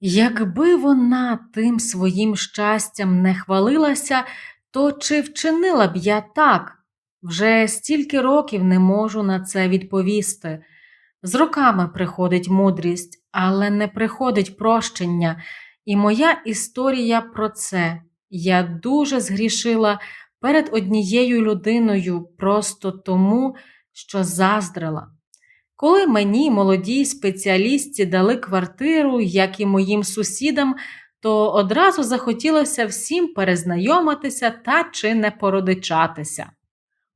Якби вона тим своїм щастям не хвалилася, то чи вчинила б я так? Вже стільки років не можу на це відповісти. З роками приходить мудрість, але не приходить прощення. І моя історія про це. Я дуже згрішила перед однією людиною просто тому, що заздрила. Коли мені, молодій спеціалістці, дали квартиру, як і моїм сусідам, то одразу захотілося всім перезнайомитися та чи не породичатися.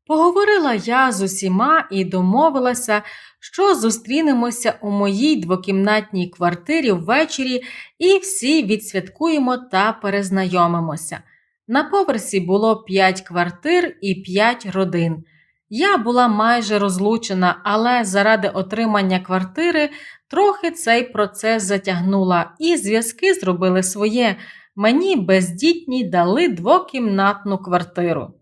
Поговорила я з усіма і домовилася, що зустрінемося у моїй двокімнатній квартирі ввечері і всі відсвяткуємо та перезнайомимося. На поверсі було 5 квартир і 5 родин. Я була майже розлучена, але заради отримання квартири трохи цей процес затягнула, і зв'язки зробили своє. Мені бездітній дали двокімнатну квартиру.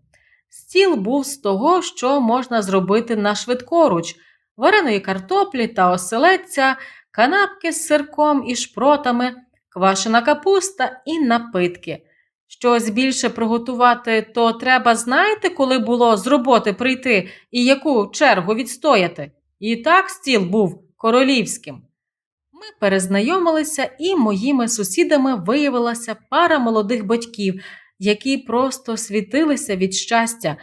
Стіл був з того, що можна зробити на швидкоруч, вареної картоплі та оселедця, канапки з сирком і шпротами, квашена капуста і напитки. Щось більше приготувати, то треба, знаєте, коли було з роботи прийти і яку чергу відстояти. І так стіл був королівським. Ми перезнайомилися, і моїми сусідами виявилася пара молодих батьків, які просто світилися від щастя.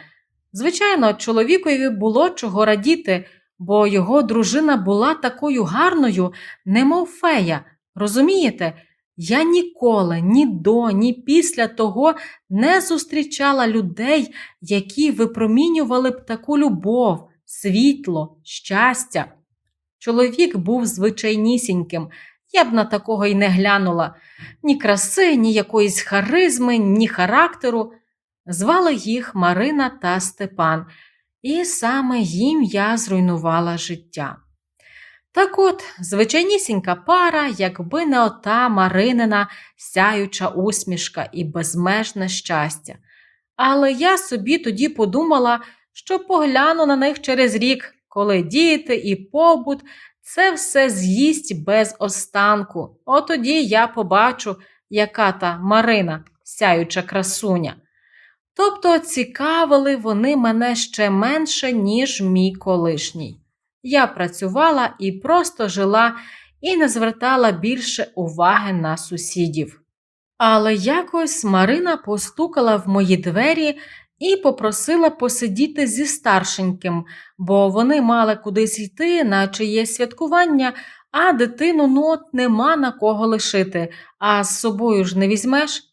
Звичайно, чоловікові було чого радіти, бо його дружина була такою гарною, немов фея. Розумієте? Я ніколи ні до, ні після того не зустрічала людей, які випромінювали б таку любов, світло, щастя. Чоловік був звичайнісіньким, я б на такого й не глянула ні краси, ні якоїсь харизми, ні характеру. Звали їх Марина та Степан, і саме їм я зруйнувала життя. Так от, звичайнісінька пара, якби не ота Маринина сяюча усмішка і безмежне щастя. Але я собі тоді подумала, що погляну на них через рік, коли діти і побут це все з'їсть без останку. От тоді я побачу, яка та Марина, сяюча красуня. Тобто цікавили вони мене ще менше, ніж мій колишній. Я працювала і просто жила і не звертала більше уваги на сусідів. Але якось Марина постукала в мої двері і попросила посидіти зі старшеньким, бо вони мали кудись йти на чиєсь святкування, а дитину ну от нема на кого лишити, а з собою ж не візьмеш.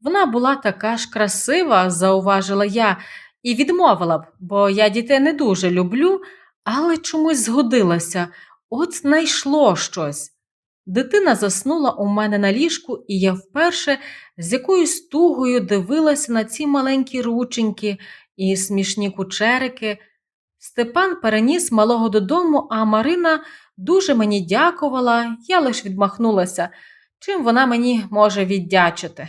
Вона була така ж красива, зауважила я, і відмовила б, бо я дітей не дуже люблю, але чомусь згодилася, от знайшло щось. Дитина заснула у мене на ліжку, і я вперше з якоюсь тугою дивилася на ці маленькі рученьки і смішні кучерики. Степан переніс малого додому, а Марина дуже мені дякувала, я лиш відмахнулася, чим вона мені може віддячити.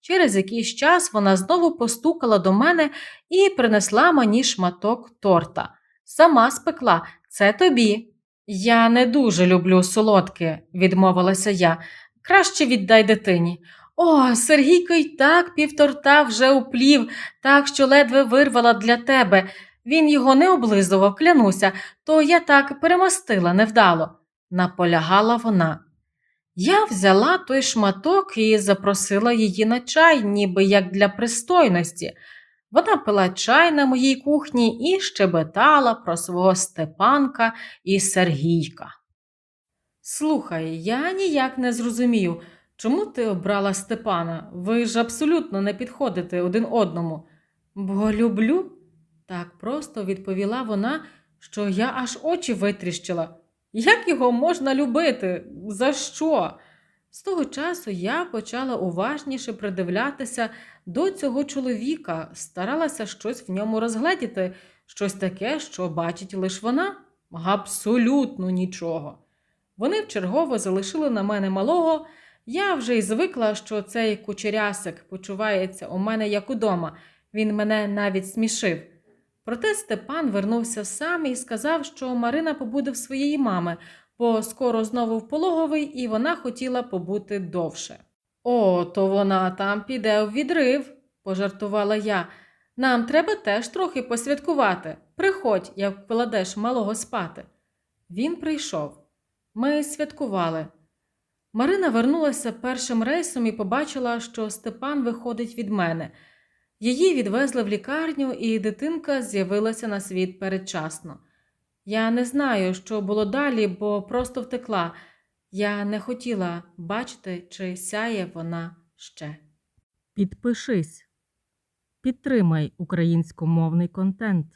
Через якийсь час вона знову постукала до мене і принесла мені шматок торта. Сама спекла, це тобі. Я не дуже люблю солодке, відмовилася я. Краще віддай дитині. О, Сергійко й так півторта вже уплів, так що ледве вирвала для тебе. Він його не облизував, клянуся, то я так перемастила невдало, наполягала вона. Я взяла той шматок і запросила її на чай, ніби як для пристойності. Вона пила чай на моїй кухні і щебетала про свого Степанка і Сергійка. Слухай, я ніяк не зрозумію, чому ти обрала Степана? Ви ж абсолютно не підходите один одному. Бо люблю, так просто відповіла вона, що я аж очі витріщила. Як його можна любити? За що? З того часу я почала уважніше придивлятися до цього чоловіка, старалася щось в ньому розгледіти, щось таке, що бачить лише вона. Абсолютно нічого. Вони вчергово залишили на мене малого. Я вже й звикла, що цей кучерясик почувається у мене як удома, він мене навіть смішив. Проте Степан вернувся сам і сказав, що Марина побуде в своєї мами, бо скоро знову в пологовий, і вона хотіла побути довше. О, то вона там піде в відрив, пожартувала я. Нам треба теж трохи посвяткувати. Приходь, як вкладеш малого спати. Він прийшов. Ми святкували. Марина вернулася першим рейсом і побачила, що Степан виходить від мене. Її відвезли в лікарню, і дитинка з'явилася на світ передчасно. Я не знаю, що було далі, бо просто втекла. Я не хотіла бачити, чи сяє вона ще. Підпишись. Підтримай українськомовний контент.